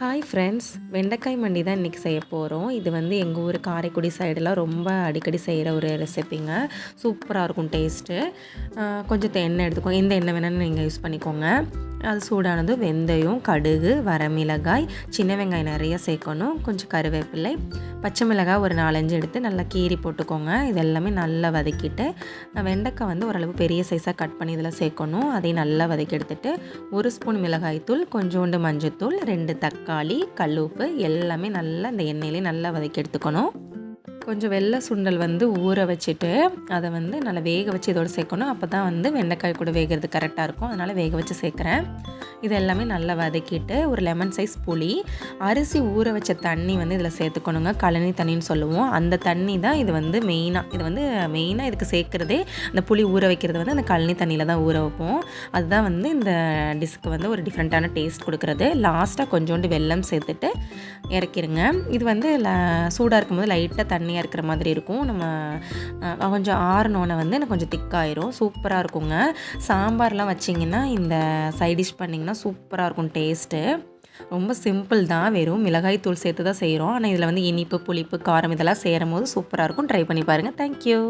Hi friends வெண்டைக்காய் மண்டி தான் இன்றைக்கி செய்ய போகிறோம் இது வந்து எங்கள் ஊர் காரைக்குடி சைடெலாம் ரொம்ப அடிக்கடி செய்கிற ஒரு ரெசிபிங்க சூப்பராக இருக்கும் டேஸ்ட்டு கொஞ்சம் எண்ணெய் எடுத்துக்கோங்க எந்த எண்ணெய் வேணாலும் நீங்கள் யூஸ் பண்ணிக்கோங்க. அது சூடானது வெந்தயம் கடுகு வரமிளகாய் சின்ன வெங்காயம் நிறைய சேர்க்கணும். கொஞ்சம் கருவேப்பிலை பச்சை மிளகாய் ஒரு நாலஞ்சு எடுத்து நல்லா கீறி போட்டுக்கோங்க. இது எல்லாமே நல்லா வதக்கிட்டு வெண்டைக்காய் வந்து ஓரளவு பெரிய சைஸாக கட் பண்ணி இதில் சேர்க்கணும். அதையும் நல்லா வதக்கி எடுத்துட்டு ஒரு ஸ்பூன் மிளகாய்த்தூள் கொஞ்சோண்டு மஞ்சத்தூள் ரெண்டு தக்காளி கல்லுப்பு எல்லாமே நல்லா இந்த எண்ணெயிலே நல்லா வதக்கி எடுத்துக்கணும். கொஞ்சம் வெள்ளை சுண்டல் வந்து ஊற வச்சுட்டு அதை வந்து நல்லா வேக வச்சு இதோடு சேர்க்கணும். அப்போ தான் வந்து வெண்டைக்காய் கூட வேகிறது கரெக்டாக இருக்கும். அதனால் வேக வச்சு சேர்க்குறேன். இது எல்லாமே நல்லா வதக்கிட்டு ஒரு லெமன் சைஸ் புளி அரிசி ஊற வச்ச தண்ணி வந்து இதில் சேர்த்துக்கணுங்க. கழனி தண்ணின்னு சொல்லுவோம். அந்த தண்ணி தான் இது வந்து மெயினாக இது வந்து மெயினாக இதுக்கு சேர்க்குறதே அந்த புளி ஊற வைக்கிறது வந்து அந்த கழனி தண்ணியில் தான் ஊற வைப்போம். அதுதான் வந்து இந்த டிஷ்க்கு வந்து ஒரு டிஃப்ரெண்ட்டான டேஸ்ட் கொடுக்குறது. லாஸ்ட்டாக கொஞ்சோண்டு வெல்லம் சேர்த்துட்டு இறக்கிடுங்க இது வந்து சூடாக இருக்கும்போது லைட்டாக தண்ணியாக இருக்கிற மாதிரி இருக்கும். நம்ம கொஞ்சம் ஆறினோன்னே வந்து எனக்கு கொஞ்சம் திக்காயிரும். சூப்பராக இருக்குங்க. சாம்பார்லாம் வச்சிங்கன்னா இந்த சைட் டிஷ் பண்ணிங்கன்னா சூப்பராக இருக்கும் டேஸ்ட்டு ரொம்ப சிம்பிள் தான். வெறும் மிளகாய் தூள் சேர்த்து தான் செய்கிறோம் ஆனால் இதில் வந்து இனிப்பு புளிப்பு காரம் இதெல்லாம் சேரும் போது சூப்பராக இருக்கும். ட்ரை பண்ணி பாருங்கள் தேங்க்யூ